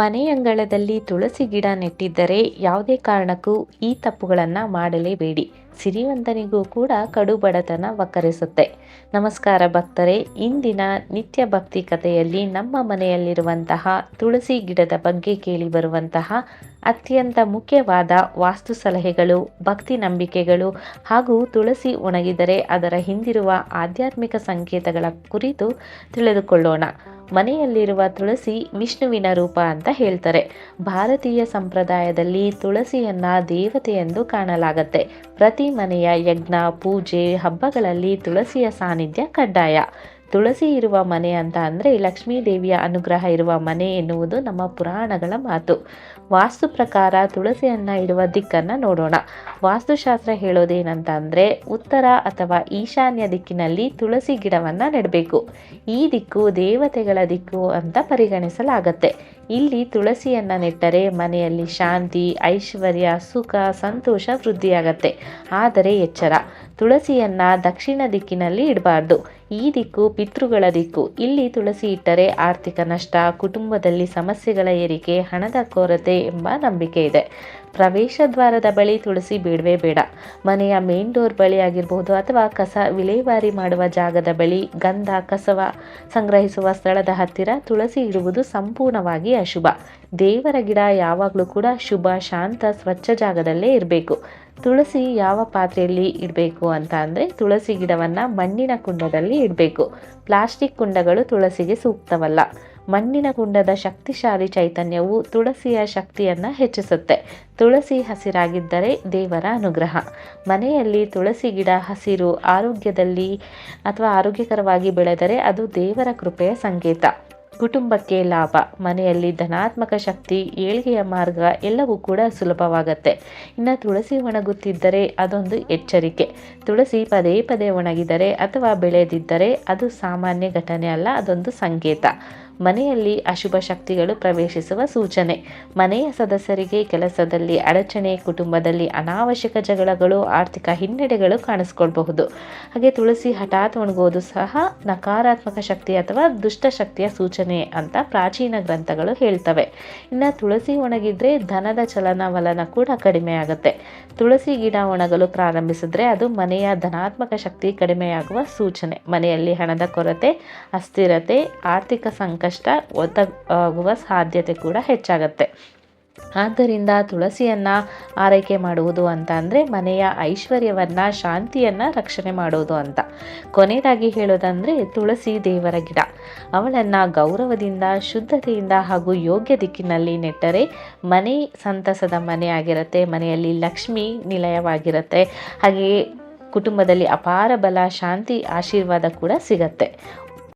ಮನೆ ಅಂಗಳದಲ್ಲಿ ತುಳಸಿ ಗಿಡ ನೆಟ್ಟಿದ್ದರೆ ಯಾವುದೇ ಕಾರಣಕ್ಕೂ ಈ ತಪ್ಪುಗಳನ್ನು ಮಾಡಲೇಬೇಡಿ. ಸಿರಿವಂತನಿಗೂ ಕೂಡ ಕಡು ಬಡತನ ವಕ್ಕರಿಸುತ್ತೆ. ನಮಸ್ಕಾರ ಭಕ್ತರೇ, ಇಂದಿನ ನಿತ್ಯ ಭಕ್ತಿ ಕಥೆಯಲ್ಲಿ ನಮ್ಮ ಮನೆಯಲ್ಲಿರುವಂತಹ ತುಳಸಿ ಗಿಡದ ಬಗ್ಗೆ ಕೇಳಿ ಬರುವಂತಹ ಅತ್ಯಂತ ಮುಖ್ಯವಾದ ವಾಸ್ತು ಸಲಹೆಗಳು, ಭಕ್ತಿ ನಂಬಿಕೆಗಳು ಹಾಗೂ ತುಳಸಿ ಒಣಗಿದರೆ ಅದರ ಹಿಂದಿರುವ ಆಧ್ಯಾತ್ಮಿಕ ಸಂಕೇತಗಳ ಕುರಿತು ತಿಳಿದುಕೊಳ್ಳೋಣ. ಮನೆಯಲ್ಲಿರುವ ತುಳಸಿ ವಿಷ್ಣುವಿನ ರೂಪ ಅಂತ ಹೇಳ್ತಾರೆ. ಭಾರತೀಯ ಸಂಪ್ರದಾಯದಲ್ಲಿ ತುಳಸಿಯನ್ನ ದೇವತೆ ಎಂದು ಕಾಣಲಾಗತ್ತೆ. ಪ್ರತಿ ಮನೆಯ ಯಜ್ಞ, ಪೂಜೆ, ಹಬ್ಬಗಳಲ್ಲಿ ತುಳಸಿಯ ಸಾನ್ನಿಧ್ಯ ಕಡ್ಡಾಯ. ತುಳಸಿ ಇರುವ ಮನೆ ಅಂತ ಅಂದರೆ ಲಕ್ಷ್ಮೀ ದೇವಿಯ ಅನುಗ್ರಹ ಇರುವ ಮನೆ ಎನ್ನುವುದು ನಮ್ಮ ಪುರಾಣಗಳ ಮಾತು. ವಾಸ್ತು ಪ್ರಕಾರ ತುಳಸಿಯನ್ನು ಇಡುವ ದಿಕ್ಕನ್ನು ನೋಡೋಣ. ವಾಸ್ತುಶಾಸ್ತ್ರ ಹೇಳೋದೇನಂತ ಅಂದರೆ ಉತ್ತರ ಅಥವಾ ಈಶಾನ್ಯ ದಿಕ್ಕಿನಲ್ಲಿ ತುಳಸಿ ಗಿಡವನ್ನು ನೆಡಬೇಕು. ಈ ದಿಕ್ಕು ದೇವತೆಗಳ ದಿಕ್ಕು ಅಂತ ಪರಿಗಣಿಸಲಾಗತ್ತೆ. ಇಲ್ಲಿ ತುಳಸಿಯನ್ನು ನೆಟ್ಟರೆ ಮನೆಯಲ್ಲಿ ಶಾಂತಿ, ಐಶ್ವರ್ಯ, ಸುಖ, ಸಂತೋಷ ವೃದ್ಧಿಯಾಗತ್ತೆ. ಆದರೆ ಎಚ್ಚರ. ತುಳಸಿಯನ್ನು ದಕ್ಷಿಣ ದಿಕ್ಕಿನಲ್ಲಿ ಇಡಬಾರ್ದು. ಈ ದಿಕ್ಕು ಪಿತೃಗಳ ದಿಕ್ಕು. ಇಲ್ಲಿ ತುಳಸಿ ಇಟ್ಟರೆ ಆರ್ಥಿಕ ನಷ್ಟ, ಕುಟುಂಬದಲ್ಲಿ ಸಮಸ್ಯೆಗಳ ಏರಿಕೆ, ಹಣದ ಕೊರತೆ ಎಂಬ ನಂಬಿಕೆ ಇದೆ. ಪ್ರವೇಶ ದ್ವಾರದ ಬಳಿ ತುಳಸಿ ಬೇಡವೇ ಬೇಡ. ಮನೆಯ ಮೇನ್ ಡೋರ್ ಬಳಿ ಆಗಿರಬಹುದು ಅಥವಾ ಕಸ ವಿಲೇವಾರಿ ಮಾಡುವ ಜಾಗದ ಬಳಿ, ಗಂಧ, ಕಸವ ಸಂಗ್ರಹಿಸುವ ಸ್ಥಳದ ಹತ್ತಿರ ತುಳಸಿ ಇಡುವುದು ಸಂಪೂರ್ಣವಾಗಿ ಅಶುಭ. ದೇವರ ಗಿಡ ಯಾವಾಗಲೂ ಕೂಡ ಶುಭ, ಶಾಂತ, ಸ್ವಚ್ಛ ಜಾಗದಲ್ಲೇ ಇರಬೇಕು. ತುಳಸಿ ಯಾವ ಪಾತ್ರೆಯಲ್ಲಿ ಇಡಬೇಕು ಅಂತ ಅಂದರೆ ತುಳಸಿ ಗಿಡವನ್ನು ಮಣ್ಣಿನ ಕುಂಡದಲ್ಲಿ ಇಡಬೇಕು. ಪ್ಲಾಸ್ಟಿಕ್ ಕುಂಡಗಳು ತುಳಸಿಗೆ ಸೂಕ್ತವಲ್ಲ. ಮಣ್ಣಿನ ಕುಂಡದ ಶಕ್ತಿಶಾಲಿ ಚೈತನ್ಯವು ತುಳಸಿಯ ಶಕ್ತಿಯನ್ನು ಹೆಚ್ಚಿಸುತ್ತೆ. ತುಳಸಿ ಹಸಿರಾಗಿದ್ದರೆ ದೇವರ ಅನುಗ್ರಹ. ಮನೆಯಲ್ಲಿ ತುಳಸಿ ಗಿಡ ಹಸಿರು ಆರೋಗ್ಯದಲ್ಲಿ ಅಥವಾ ಆರೋಗ್ಯಕರವಾಗಿ ಬೆಳೆದರೆ ಅದು ದೇವರ ಕೃಪೆಯ ಸಂಕೇತ. ಕುಟುಂಬಕ್ಕೆ ಲಾಭ. ಮನೆಯಲ್ಲಿ ಧನಾತ್ಮಕ ಶಕ್ತಿ, ಏಳಿಗೆಯ ಮಾರ್ಗ ಎಲ್ಲವೂ ಕೂಡ ಸುಲಭವಾಗತ್ತೆ. ಇನ್ನು ತುಳಸಿ ಒಣಗುತ್ತಿದ್ದರೆ ಅದೊಂದು ಎಚ್ಚರಿಕೆ. ತುಳಸಿ ಪದೇ ಪದೇ ಒಣಗಿದರೆ ಅಥವಾ ಬೆಳೆದಿದ್ದರೆ ಅದು ಸಾಮಾನ್ಯ ಘಟನೆ ಅಲ್ಲ, ಅದೊಂದು ಸಂಕೇತ. ಮನೆಯಲ್ಲಿ ಅಶುಭ ಶಕ್ತಿಗಳು ಪ್ರವೇಶಿಸುವ ಸೂಚನೆ. ಮನೆಯ ಸದಸ್ಯರಿಗೆ ಕೆಲಸದಲ್ಲಿ ಅಡಚಣೆ, ಕುಟುಂಬದಲ್ಲಿ ಅನಾವಶ್ಯಕ ಜಗಳಗಳು, ಆರ್ಥಿಕ ಹಿನ್ನಡೆಗಳು ಕಾಣಿಸ್ಕೊಳ್ಬಹುದು. ಹಾಗೆ ತುಳಸಿ ಹಠಾತ್ ಒಣಗೋದು ಸಹ ನಕಾರಾತ್ಮಕ ಶಕ್ತಿ ಅಥವಾ ದುಷ್ಟಶಕ್ತಿಯ ಸೂಚನೆ ಅಂತ ಪ್ರಾಚೀನ ಗ್ರಂಥಗಳು ಹೇಳ್ತವೆ. ಇನ್ನು ತುಳಸಿ ಒಣಗಿದ್ರೆ ಧನದ ಚಲನವಲನ ಕೂಡ ಕಡಿಮೆ ಆಗುತ್ತೆ ತುಳಸಿ ಗಿಡ ಒಣಗಲು ಪ್ರಾರಂಭಿಸಿದ್ರೆ ಅದು ಮನೆಯ ಧನಾತ್ಮಕ ಶಕ್ತಿ ಕಡಿಮೆಯಾಗುವ ಸೂಚನೆ. ಮನೆಯಲ್ಲಿ ಹಣದ ಕೊರತೆ, ಅಸ್ಥಿರತೆ, ಆರ್ಥಿಕ ಸಂಕಷ್ಟ ಒದಗುವ ಸಾಧ್ಯತೆ ಕೂಡ ಹೆಚ್ಚಾಗತ್ತೆ. ಆದ್ದರಿಂದ ತುಳಸಿಯನ್ನು ಆರೈಕೆ ಮಾಡುವುದು ಅಂತ ಅಂದರೆ ಮನೆಯ ಐಶ್ವರ್ಯವನ್ನು, ಶಾಂತಿಯನ್ನು ರಕ್ಷಣೆ ಮಾಡುವುದು ಅಂತ. ಕೊನೆಯದಾಗಿ ಹೇಳೋದಂದರೆ ತುಳಸಿ ದೇವರ ಗಿಡ. ಅವಳನ್ನು ಗೌರವದಿಂದ, ಶುದ್ಧತೆಯಿಂದ ಹಾಗೂ ಯೋಗ್ಯ ದಿಕ್ಕಿನಲ್ಲಿ ನೆಟ್ಟರೆ ಮನೆ ಸಂತಸದ ಮನೆ ಆಗಿರುತ್ತೆ, ಮನೆಯಲ್ಲಿ ಲಕ್ಷ್ಮಿ ನಿಲಯವಾಗಿರುತ್ತೆ. ಹಾಗೆಯೇ ಕುಟುಂಬದಲ್ಲಿ ಅಪಾರ ಬಲ, ಶಾಂತಿ, ಆಶೀರ್ವಾದ ಕೂಡ ಸಿಗತ್ತೆ.